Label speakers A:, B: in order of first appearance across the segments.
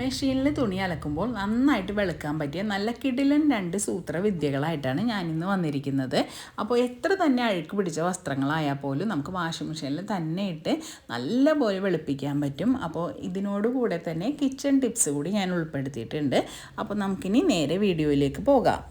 A: മെഷീനിൽ തുണി അലക്കുമ്പോൾ നന്നായിട്ട് വെളുക്കാൻ പറ്റിയ നല്ല കിടിലൻ രണ്ട് സൂത്ര വിദ്യകളായിട്ടാണ് ഞാനിന്ന് വന്നിരിക്കുന്നത്. അപ്പോൾ എത്ര തന്നെ അഴുക്ക് പിടിച്ച വസ്ത്രങ്ങളായാൽ പോലും നമുക്ക് വാഷിംഗ് മെഷീനിൽ തന്നെ ഇട്ട് നല്ലപോലെ വെളുപ്പിക്കാൻ പറ്റും. അപ്പോൾ ഇതിനോടുകൂടെ തന്നെ കിച്ചൺ ടിപ്സ് കൂടി ഞാൻ ഉൾപ്പെടുത്തിയിട്ടുണ്ട്. അപ്പോൾ നമുക്കിനി നേരെ വീഡിയോയിലേക്ക് പോകാം.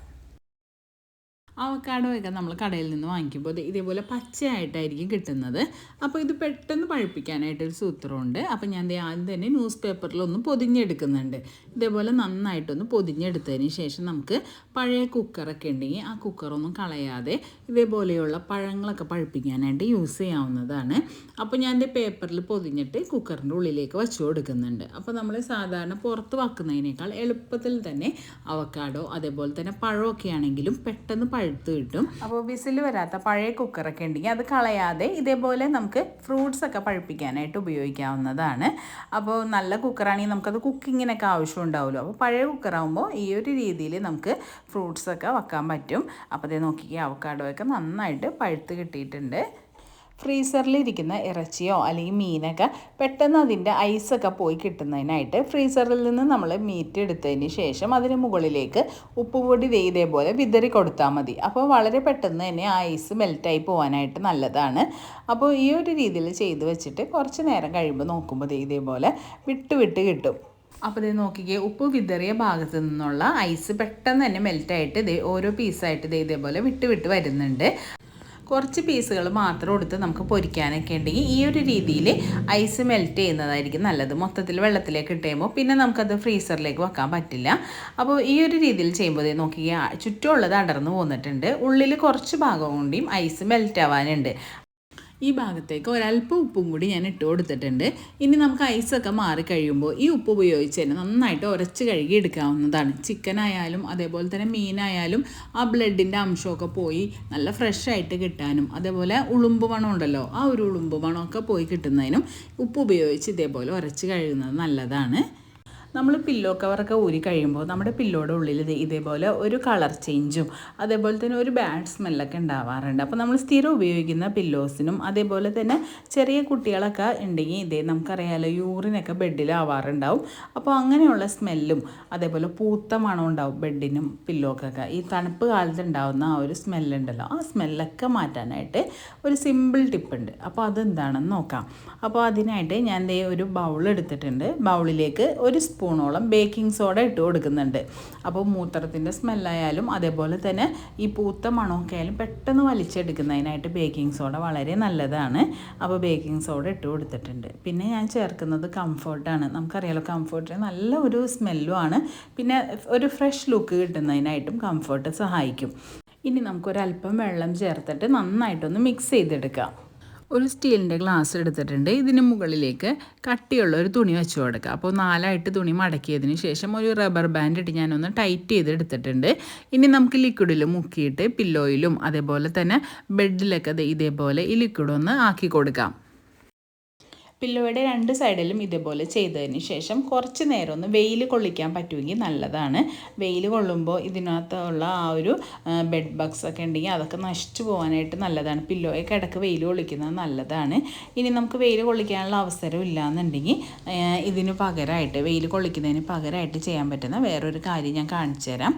A: അവക്കാഡോ ഒക്കെ നമ്മൾ കടയിൽ നിന്ന് വാങ്ങിക്കുമ്പോൾ ഇതേപോലെ പച്ചയായിട്ടായിരിക്കും കിട്ടുന്നത്. അപ്പോൾ ഇത് പെട്ടെന്ന് പഴുപ്പിക്കാനായിട്ടൊരു സൂത്രമുണ്ട്. അപ്പോൾ ഞാൻ ആദ്യം തന്നെ ന്യൂസ് പേപ്പറിലൊന്ന് പൊതിഞ്ഞെടുക്കുന്നുണ്ട്. ഇതേപോലെ നന്നായിട്ടൊന്ന് പൊതിഞ്ഞെടുത്തതിന് ശേഷം നമുക്ക് പഴയ കുക്കറൊക്കെ ഉണ്ടെങ്കിൽ ആ കുക്കറൊന്നും കളയാതെ ഇതേപോലെയുള്ള പഴങ്ങളൊക്കെ പഴുപ്പിക്കാനായിട്ട് യൂസ് ചെയ്യാവുന്നതാണ്. അപ്പോൾ ഞാൻ എന്റെ പേപ്പറിൽ പൊതിഞ്ഞിട്ട് കുക്കറിന്റെ ഉള്ളിലേക്ക് വച്ചു കൊടുക്കുന്നുണ്ട്. അപ്പോൾ നമ്മൾ സാധാരണ പുറത്ത് വാക്കുന്നതിനേക്കാൾ എളുപ്പത്തിൽ തന്നെ അവക്കാടോ അതേപോലെ തന്നെ പഴമൊക്കെ ആണെങ്കിലും പെട്ടെന്ന് പഴുത്ത് കിട്ടും. അപ്പോൾ വിസിൽ വരാത്ത പഴയ കുക്കറൊക്കെ ഉണ്ടെങ്കിൽ അത് കളയാതെ ഇതേപോലെ നമുക്ക് ഫ്രൂട്ട്സ് ഒക്കെ പഴുപ്പിക്കാനായിട്ട് ഉപയോഗിക്കാവുന്നതാണ്. അപ്പോൾ നല്ല കുക്കറാണെങ്കിൽ നമുക്കത് കുക്കിങ്ങിനൊക്കെ ആവശ്യം ഉണ്ടാവുമല്ലോ. അപ്പോൾ പഴയ കുക്കറാകുമ്പോൾ ഈ ഒരു രീതിയിൽ നമുക്ക് ഫ്രൂട്ട്സ് ഒക്കെ വെക്കാൻ പറ്റും. അപ്പോൾ ഇത് നോക്കിക്കുക അവക്കാഡോ ഒക്കെ നന്നായിട്ട് പഴുത്ത് കിട്ടിയിട്ടുണ്ട്. ഫ്രീസറിലിരിക്കുന്ന ഇറച്ചിയോ അല്ലെങ്കിൽ മീനൊക്കെ പെട്ടെന്ന് അതിന്റെ ഐസൊക്കെ പോയി കിട്ടുന്നതിനായിട്ട് ഫ്രീസറിൽ നിന്ന് നമ്മൾ മീറ്റ് എടുത്തതിന് ശേഷം അതിന് മുകളിലേക്ക് ഉപ്പുപൊടി ഇതേപോലെ വിതറി കൊടുത്താൽ മതി. അപ്പോൾ വളരെ പെട്ടെന്ന് തന്നെ ആ ഐസ് മെൽറ്റായി പോകാനായിട്ട് നല്ലതാണ്. അപ്പോൾ ഈ ഒരു രീതിയിൽ ചെയ്ത് വെച്ചിട്ട് കുറച്ച് നേരം കഴിയുമ്പോൾ നോക്കുമ്പോൾ ഇതേപോലെ വിട്ട് വിട്ട് കിട്ടും. അപ്പോൾ ഇത് നോക്കിക്കേ ഉപ്പ് വിതറിയ ഭാഗത്ത് നിന്നുള്ള ഐസ് പെട്ടെന്ന് തന്നെ മെൽറ്റായിട്ട് ഇത് ഓരോ പീസായിട്ട് ഇത് ഇതേപോലെ വിട്ട് വിട്ട് വരുന്നുണ്ട്. കുറച്ച് പീസുകൾ മാത്രം എടുത്ത് നമുക്ക് പൊരിക്കാനൊക്കെ ഉണ്ടെങ്കിൽ ഈ ഒരു രീതിയിൽ ഐസ് മെൽറ്റ് ചെയ്യുന്നതായിരിക്കും നല്ലത്. മൊത്തത്തിൽ വെള്ളത്തിലേക്ക് ഇട്ടുമ്പോൾ പിന്നെ നമുക്കത് ഫ്രീസറിലേക്ക് വെക്കാൻ പറ്റില്ല. അപ്പോൾ ഈ ഒരു രീതിയിൽ ചെയ്യുമ്പോൾ നോക്കിയാൽ ചുറ്റുമുള്ളത് അടർന്നു പോന്നിട്ടുണ്ട്. ഉള്ളിൽ കുറച്ച് ഭാഗം കൊണ്ടും ഐസ് മെൽറ്റ് ആവാനുണ്ട്. ഈ ഭാഗത്തേക്ക് ഒരല്പം ഉപ്പും കൂടി ഞാൻ ഇട്ട് കൊടുത്തിട്ടുണ്ട്. ഇനി നമുക്ക് ഐസൊക്കെ മാറി കഴിയുമ്പോൾ ഈ ഉപ്പ് ഉപയോഗിച്ച് തന്നെ നന്നായിട്ട് ഉരച്ച് കഴുകി എടുക്കാവുന്നതാണ്. ചിക്കൻ ആയാലും അതേപോലെ തന്നെ മീനായാലും ആ ബ്ലഡിന്റെ അംശമൊക്കെ പോയി നല്ല ഫ്രഷ് ആയിട്ട് കിട്ടാനും അതേപോലെ ഉളുമ്പ് മണം ഉണ്ടല്ലോ ആ ഒരു ഉളുമ്പ് മണമൊക്കെ പോയി കിട്ടുന്നതിനും ഉപ്പ് ഉപയോഗിച്ച് ഇതേപോലെ ഉരച്ച് കഴുകുന്നത് നല്ലതാണ്. നമ്മൾ പില്ലോ കവറൊക്കെ ഊരി കഴിയുമ്പോൾ നമ്മുടെ പില്ലോയുടെ ഉള്ളിൽ ഇതേപോലെ ഒരു കളർ ചേഞ്ചും അതേപോലെ തന്നെ ഒരു ബാഡ് സ്മെല്ലൊക്കെ ഉണ്ടാവാറുണ്ട്. അപ്പോൾ നമ്മൾ സ്ഥിരം ഉപയോഗിക്കുന്ന പില്ലോസിനും അതേപോലെ തന്നെ ചെറിയ കുട്ടികളൊക്കെ ഉണ്ടെങ്കിൽ ഇതേ നമുക്കറിയാമല്ലോ യൂറിനൊക്കെ ബെഡിലാവാറുണ്ടാവും അപ്പോൾ അങ്ങനെയുള്ള സ്മെല്ലും അതേപോലെ പൂത്ത മണം ഉണ്ടാവും ബെഡിനും പില്ലോക്കൊക്കെ ഈ തണുപ്പ് കാലത്ത് ഉണ്ടാവുന്ന ആ ഒരു സ്മെല്ലുണ്ടല്ലോ ആ സ്മെല്ലൊക്കെ മാറ്റാനായിട്ട് ഒരു സിമ്പിൾ ടിപ്പ് ഉണ്ട്. അപ്പോൾ അതെന്താണെന്ന് നോക്കാം. അപ്പോൾ അതിനായിട്ട് ഞാൻ ഒരു ബൗൾ എടുത്തിട്ടുണ്ട്. ബൗളിലേക്ക് ഒരു സ്പൂണോളം ബേക്കിംഗ് സോഡ ഇട്ട് കൊടുക്കുന്നുണ്ട്. അപ്പോൾ മൂത്രത്തിന്റെ സ്മെല്ലായാലും അതേപോലെ തന്നെ ഈ പൂത്ത മണമൊക്കെ ആയാലും പെട്ടെന്ന് വലിച്ചെടുക്കുന്നതിനായിട്ട് ബേക്കിംഗ് സോഡ വളരെ നല്ലതാണ്. അപ്പോൾ ബേക്കിംഗ് സോഡ ഇട്ട് കൊടുത്തിട്ടുണ്ട്. പിന്നെ ഞാൻ ചേർക്കുന്നത് കംഫർട്ടാണ്. നമുക്കറിയാലോ കംഫോർട്ട് നല്ല ഒരു സ്മെല്ലും ആണ് പിന്നെ ഒരു ഫ്രഷ് ലുക്ക് കിട്ടുന്നതിനായിട്ടും കംഫർട്ട് സഹായിക്കും. ഇനി നമുക്കൊരല്പം വെള്ളം ചേർത്തിട്ട് നന്നായിട്ടൊന്ന് മിക്സ് ചെയ്തെടുക്കാം. ഒരു സ്റ്റീലിന്റെ ഗ്ലാസ് എടുത്തിട്ടുണ്ട്. ഇതിന് മുകളിലേക്ക് കട്ടിയുള്ള ഒരു തുണി വെച്ച് കൊടുക്കുക. അപ്പോൾ നാലായിട്ട് തുണി മടക്കിയതിന് ശേഷം ഒരു റബ്ബർ ബാൻഡ് ഇട്ട് ഞാനൊന്ന് ടൈറ്റ് ചെയ്ത് എടുത്തിട്ടുണ്ട്. ഇനി നമുക്ക് ലിക്വിഡിൽ മുക്കിയിട്ട് പില്ലോയിലും അതേപോലെ തന്നെ ബെഡിലൊക്കെ ഇതേപോലെ ഈ ലിക്വിഡ് ഒന്ന് ആക്കി കൊടുക്കാം. പില്ലോയുടെ രണ്ട് സൈഡിലും ഇതേപോലെ ചെയ്തതിന് ശേഷം കുറച്ച് നേരം ഒന്ന് വെയിൽ കൊള്ളിക്കാൻ പറ്റുമെങ്കിൽ നല്ലതാണ്. വെയിൽ കൊള്ളുമ്പോൾ ഇതിനകത്തുള്ള ആ ഒരു ബെഡ് ബഗ്സ് ഒക്കെ ഉണ്ടെങ്കിൽ അതൊക്കെ നശിച്ചു പോകാനായിട്ട് നല്ലതാണ്. പില്ലോയെ കിടക്ക് വെയിൽ കൊള്ളിക്കുന്നത് നല്ലതാണ്. ഇനി നമുക്ക് വെയിൽ കൊള്ളിക്കാനുള്ള അവസരം ഇല്ലയെന്നുണ്ടെങ്കിൽ ഇതിന് പകരമായിട്ട് വെയിൽ കൊള്ളിക്കുന്നതിന് പകരമായിട്ട് ചെയ്യാൻ പറ്റുന്ന വേറൊരു കാര്യം ഞാൻ കാണിച്ചു തരാം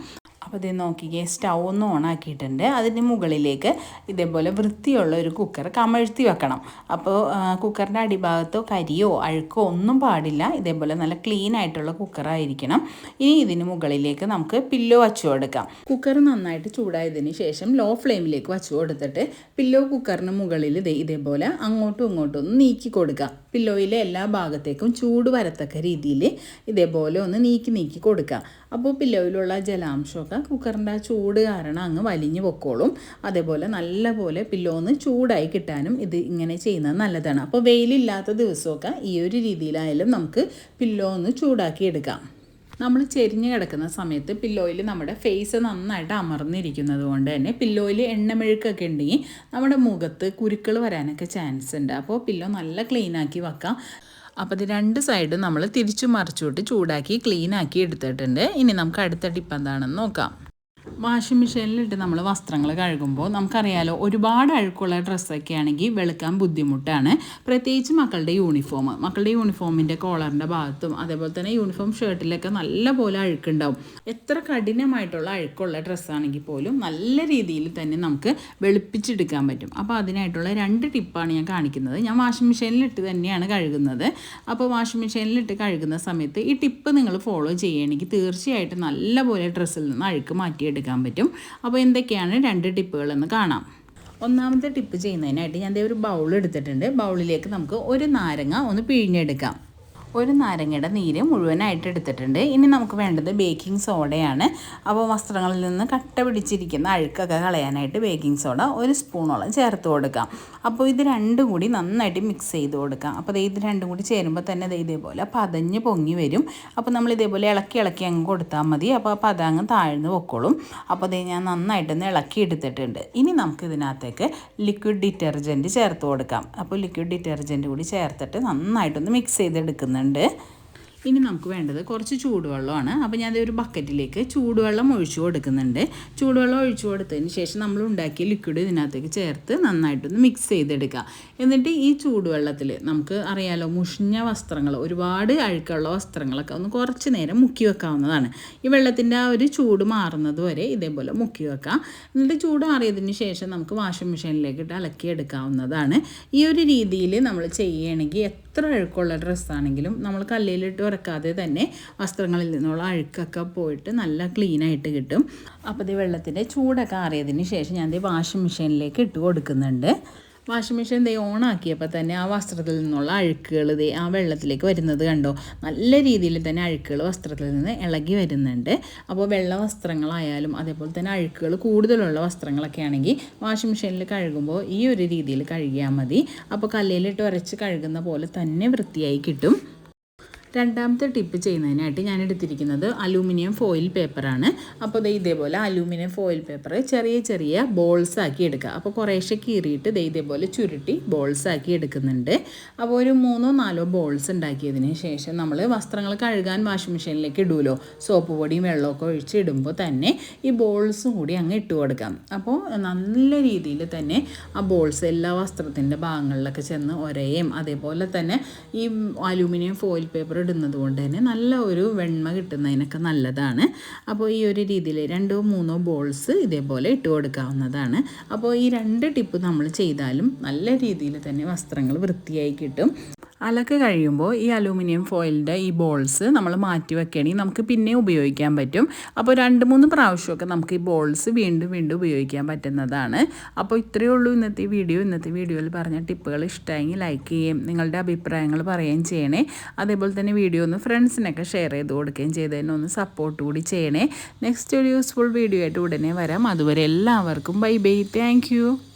A: അപ്പോൾ ഇത് നോക്കിക്കേ സ്റ്റൗ ഒന്ന് ഓൺ ആക്കിയിട്ടുണ്ട്. അതിന് മുകളിലേക്ക് ഇതേപോലെ വൃത്തിയുള്ള ഒരു കുക്കർ കമഴ്ത്തി വെക്കണം. അപ്പോൾ കുക്കറിന്റെ അടിഭാഗത്തോ കരിയോ അഴുക്കോ ഒന്നും പാടില്ല. ഇതേപോലെ നല്ല ക്ലീൻ ആയിട്ടുള്ള കുക്കറായിരിക്കണം ഇനി ഇതിന് മുകളിലേക്ക് നമുക്ക് പില്ലോ വച്ചു കൊടുക്കാം കുക്കർ നന്നായിട്ട് ചൂടായതിന് ശേഷം ലോ ഫ്ലെയിമിലേക്ക് വച്ചു കൊടുത്തിട്ട് പില്ലോ കുക്കറിന് മുകളിൽ ഇതേ ഇതേപോലെ അങ്ങോട്ടും ഇങ്ങോട്ടും ഒന്ന് നീക്കി കൊടുക്കാം പില്ലോയിലെ എല്ലാ ഭാഗത്തേക്കും ചൂട് വരത്തക്ക രീതിയിൽ ഇതേപോലെ ഒന്ന് നീക്കി നീക്കി കൊടുക്കുക അപ്പോൾ പില്ലോയിലുള്ള ജലാംശമൊക്കെ കുക്കറിന്റെ ആ ചൂട് കാരണം അങ്ങ് വലിഞ്ഞു പൊക്കോളും. അതേപോലെ നല്ലപോലെ പില്ലോ ഒന്ന് ചൂടായി കിട്ടാനും ഇത് ഇങ്ങനെ ചെയ്യുന്നത് നല്ലതാണ്. അപ്പോൾ വെയിലില്ലാത്ത ദിവസമൊക്കെ ഈ ഒരു രീതിയിലായാലും നമുക്ക് പില്ലോ ഒന്ന് ചൂടാക്കി എടുക്കാം. നമ്മൾ ചെരിഞ്ഞ് കിടക്കുന്ന സമയത്ത് പില്ലോയിൽ നമ്മുടെ ഫേസ് നന്നായിട്ട് അമർന്നിരിക്കുന്നത് കൊണ്ട് തന്നെ പില്ലോയിൽ എണ്ണമെഴുക്കൊക്കെ ഉണ്ടെങ്കിൽ നമ്മുടെ മുഖത്ത് കുരുക്കൾ വരാനൊക്കെ ചാൻസ് ഉണ്ട്. അപ്പോൾ പില്ലോ നല്ല ക്ലീനാക്കി വെക്കാം. അപ്പോൾ ഇത് രണ്ട് സൈഡും നമ്മൾ തിരിച്ചു മറിച്ചുവിട്ട് ചൂടാക്കി ക്ലീനാക്കി എടുത്തിട്ടുണ്ട്. ഇനി നമുക്ക് അടുത്ത ടിപ്പ് എന്താണെന്ന് നോക്കാം. വാഷിംഗ് മെഷീനിലിട്ട് നമ്മൾ വസ്ത്രങ്ങൾ കഴുകുമ്പോൾ നമുക്കറിയാലോ ഒരുപാട് അഴുക്കുള്ള ഡ്രസ്സൊക്കെ ആണെങ്കിൽ വെളുക്കാൻ ബുദ്ധിമുട്ടാണ്. പ്രത്യേകിച്ച് മക്കളുടെ യൂണിഫോം. മക്കളുടെ യൂണിഫോമിന്റെ കോളറിന്റെ ഭാഗത്തും അതേപോലെ തന്നെ യൂണിഫോം ഷർട്ടിലൊക്കെ നല്ല പോലെ അഴുക്കുണ്ടാവും. എത്ര കഠിനമായിട്ടുള്ള അഴുക്കുള്ള ഡ്രസ്സാണെങ്കിൽ പോലും നല്ല രീതിയിൽ തന്നെ നമുക്ക് വെളുപ്പിച്ചെടുക്കാൻ പറ്റും. അപ്പോൾ അതിനായിട്ടുള്ള രണ്ട് ടിപ്പാണ് ഞാൻ കാണിക്കുന്നത്. ഞാൻ വാഷിംഗ് മെഷീനിലിട്ട് തന്നെയാണ് കഴുകുന്നത്. അപ്പോൾ വാഷിംഗ് മെഷീനിലിട്ട് കഴുകുന്ന സമയത്ത് ഈ ടിപ്പ് നിങ്ങൾ ഫോളോ ചെയ്യുകയാണെങ്കിൽ തീർച്ചയായിട്ടും നല്ലപോലെ ഡ്രസ്സിൽ നിന്ന് അഴുക്ക് മാറ്റിയെടുക്കാൻ പറ്റും. അപ്പോൾ എന്തൊക്കെയാണ് രണ്ട് ടിപ്പുകളെന്ന് കാണാം. ഒന്നാമത്തെ ടിപ്പ് ചെയ്യുന്നതിനായിട്ട് ഞാൻ ഒരു ബൗൾ എടുത്തിട്ടുണ്ട്. ബൗളിലേക്ക് നമുക്ക് ഒരു നാരങ്ങ ഒന്ന് പിഴിഞ്ഞെടുക്കാം. ഒരു നാരങ്ങയുടെ നീര് മുഴുവനായിട്ട് എടുത്തിട്ടുണ്ട്. ഇനി നമുക്ക് വേണ്ടത് ബേക്കിംഗ് സോഡയാണ് അപ്പോൾ വസ്ത്രങ്ങളിൽ നിന്ന് കട്ട പിടിച്ചിരിക്കുന്ന അഴുക്കൊക്കെ കളയാനായിട്ട് ബേക്കിംഗ് സോഡ ഒരു സ്പൂണോളം ചേർത്ത് കൊടുക്കാം. അപ്പോൾ ഇത് രണ്ടും കൂടി നന്നായിട്ട് മിക്സ് ചെയ്ത് കൊടുക്കാം. അപ്പോൾ ഇത് രണ്ടും കൂടി ചേരുമ്പോൾ തന്നെ ദേ ഇതേപോലെ പതഞ്ഞ് പൊങ്ങി വരും. അപ്പോൾ നമ്മൾ ഇതേപോലെ ഇളക്കി ഇളക്കി അങ്ങ് കൊടുത്താൽ മതി. അപ്പോൾ ആ പത അങ്ങ് താഴ്ന്ന് പൊക്കോളും. അപ്പോൾ ദേ ഞാൻ നന്നായിട്ടൊന്ന് ഇളക്കി എടുത്തിട്ടുണ്ട്. ഇനി നമുക്ക് ഇതിനകത്തേക്ക് ലിക്വിഡ് ഡിറ്റർജന്റ് ചേർത്ത് കൊടുക്കാം. അപ്പോൾ ലിക്വിഡ് ഡിറ്റർജന്റ് കൂടി ചേർത്തിട്ട് നന്നായിട്ടൊന്ന് മിക്സ് ചെയ്തെടുക്കുന്നുണ്ട് ഇനി നമുക്ക് വേണ്ടത് കുറച്ച് ചൂടുവെള്ളമാണ്. അപ്പോൾ ഞാൻ ഒരു ബക്കറ്റിലേക്ക് ചൂടുവെള്ളം ഒഴിച്ചു കൊടുക്കുന്നുണ്ട്. ചൂടുവെള്ളം ഒഴിച്ചു കൊടുത്തതിന് ശേഷം നമ്മൾ ഉണ്ടാക്കിയ ലിക്വിഡ് ഇതിനകത്തേക്ക് ചേർത്ത് നന്നായിട്ടൊന്ന് മിക്സ് ചെയ്തെടുക്കുക. എന്നിട്ട് ഈ ചൂടുവെള്ളത്തിൽ നമുക്ക് അറിയാലോ മുഷിഞ്ഞ വസ്ത്രങ്ങൾ ഒരുപാട് അഴുക്കുള്ള വസ്ത്രങ്ങളൊക്കെ ഒന്ന് കുറച്ച് നേരം മുക്കി വെക്കാവുന്നതാണ്. ഈ വെള്ളത്തിന്റെ ആ ഒരു ചൂട് മാറുന്നത് വരെ ഇതേപോലെ മുക്കി വെക്കാം. എന്നിട്ട് ചൂട് മാറിയതിന് ശേഷം നമുക്ക് വാഷിംഗ് മെഷീനിലേക്ക് ഇട്ട് അലക്കി എടുക്കാവുന്നതാണ്. ഈ ഒരു രീതിയിൽ നമ്മൾ ചെയ്യുകയാണെങ്കിൽ എത്ര അഴുക്കുള്ള ഡ്രസ്സാണെങ്കിലും നമ്മൾ കല്ലിലിട്ട് ഉറക്കാതെ തന്നെ വസ്ത്രങ്ങളിൽ നിന്നുള്ള അഴുക്കൊക്കെ പോയിട്ട് നല്ല ക്ലീനായിട്ട് കിട്ടും. അപ്പോൾ ഇത് വെള്ളത്തിന്റെ ചൂടൊക്കെ ആറിയതിന് ശേഷം ഞാൻ ഇത് വാഷിംഗ് മെഷീനിലേക്ക് ഇട്ട് കൊടുക്കുന്നുണ്ട്. വാഷിംഗ് മെഷീൻ ദേ ഓൺ ആക്കിയപ്പോൾ തന്നെ ആ വസ്ത്രത്തിൽ നിന്നുള്ള അഴുക്കുകൾ ദേ ആ വെള്ളത്തിലേക്ക് വരുന്നത് കണ്ടോ? നല്ല രീതിയിൽ തന്നെ അഴുക്കുകൾ വസ്ത്രത്തിൽ നിന്ന് ഇളകി വരുന്നുണ്ട്. അപ്പോൾ വെള്ള വസ്ത്രങ്ങളായാലും അതേപോലെ തന്നെ അഴുക്കുകൾ കൂടുതലുള്ള വസ്ത്രങ്ങളൊക്കെ ആണെങ്കിൽ വാഷിംഗ് മെഷീനിൽ കഴുകുമ്പോൾ ഈ ഒരു രീതിയിൽ കഴുകിയാൽ മതി. അപ്പോൾ കല്ലിലിട്ട് ഉരച്ച് കഴുകുന്ന പോലെ തന്നെ വൃത്തിയായി കിട്ടും. രണ്ടാമത്തെ ടിപ്പ് ചെയ്യുന്നതിനായിട്ട് ഞാൻ എടുത്തിരിക്കുന്നത് അലൂമിനിയം ഫോയിൽ പേപ്പറാണ് അപ്പോൾ ദേ ഇതേപോലെ അലൂമിനിയം ഫോയിൽ പേപ്പർ ചെറിയ ചെറിയ ബോൾസ് ആക്കി എടുക്കുക. അപ്പോൾ കുറേശ്ശെ കീറിയിട്ട് ദേ ഇതേപോലെ ചുരുട്ടി ബോൾസ് ആക്കി എടുക്കുന്നുണ്ട്. അപ്പോൾ ഒരു മൂന്നോ നാലോ ബോൾസ് ഉണ്ടാക്കിയതിന് ശേഷം നമ്മൾ വസ്ത്രങ്ങൾ കഴുകാൻ വാഷിംഗ് മെഷീനിലേക്ക് ഇടുമല്ലോ സോപ്പ് പൊടിയും വെള്ളമൊക്കെ ഒഴിച്ച് ഇടുമ്പോൾ തന്നെ ഈ ബോൾസും കൂടി അങ്ങ് ഇട്ട് കൊടുക്കാം. അപ്പോൾ നല്ല രീതിയിൽ തന്നെ ആ ബോൾസ് എല്ലാ വസ്ത്രത്തിന്റെ ഭാഗങ്ങളിലൊക്കെ ചെന്ന് ഒരേയും അതേപോലെ തന്നെ ഈ അലൂമിനിയം ഫോയിൽ പേപ്പർ ഇടുന്നത് കൊണ്ട് തന്നെ നല്ല ഒരു വെണ്മ കിട്ടുന്നതിനൊക്കെ നല്ലതാണ്. അപ്പോൾ ഈ ഒരു രീതിയിൽ രണ്ടോ മൂന്നോ ബോൾസ് ഇതേപോലെ ഇട്ട് കൊടുക്കാവുന്നതാണ്. അപ്പോൾ ഈ രണ്ട് ടിപ്പ് നമ്മൾ ചെയ്താലും നല്ല രീതിയിൽ തന്നെ വസ്ത്രങ്ങൾ വൃത്തിയായി കിട്ടും. അലക്ക് കഴിയുമ്പോൾ ഈ അലൂമിനിയം ഫോയിലിന്റെ ഈ ബോൾസ് നമ്മൾ മാറ്റി വെക്കുകയാണെങ്കിൽ നമുക്ക് പിന്നെ ഉപയോഗിക്കാൻ പറ്റും. അപ്പോൾ രണ്ട് മൂന്ന് പ്രാവശ്യമൊക്കെ നമുക്ക് ഈ ബോൾസ് വീണ്ടും വീണ്ടും ഉപയോഗിക്കാൻ പറ്റുന്നതാണ്. അപ്പോൾ ഇത്രയേ ഉള്ളൂ ഇന്നത്തെ വീഡിയോ. ഇന്നത്തെ വീഡിയോയിൽ പറഞ്ഞ ടിപ്പുകൾ ഇഷ്ടമായെങ്കിൽ ലൈക്ക് ചെയ്യുകയും നിങ്ങളുടെ അഭിപ്രായങ്ങൾ പറയുകയും ചെയ്യണേ. അതേപോലെ തന്നെ വീഡിയോ ഒന്ന് ഫ്രണ്ട്സിനൊക്കെ ഷെയർ ചെയ്ത് കൊടുക്കുകയും ചെയ്തതിന് ഒന്ന് സപ്പോർട്ട് കൂടി ചെയ്യണേ. നെക്സ്റ്റ് ഒരു യൂസ്ഫുൾ വീഡിയോ ആയിട്ട് ഉടനെ വരാം. അതുവരെ എല്ലാവർക്കും ബൈ ബൈ. താങ്ക്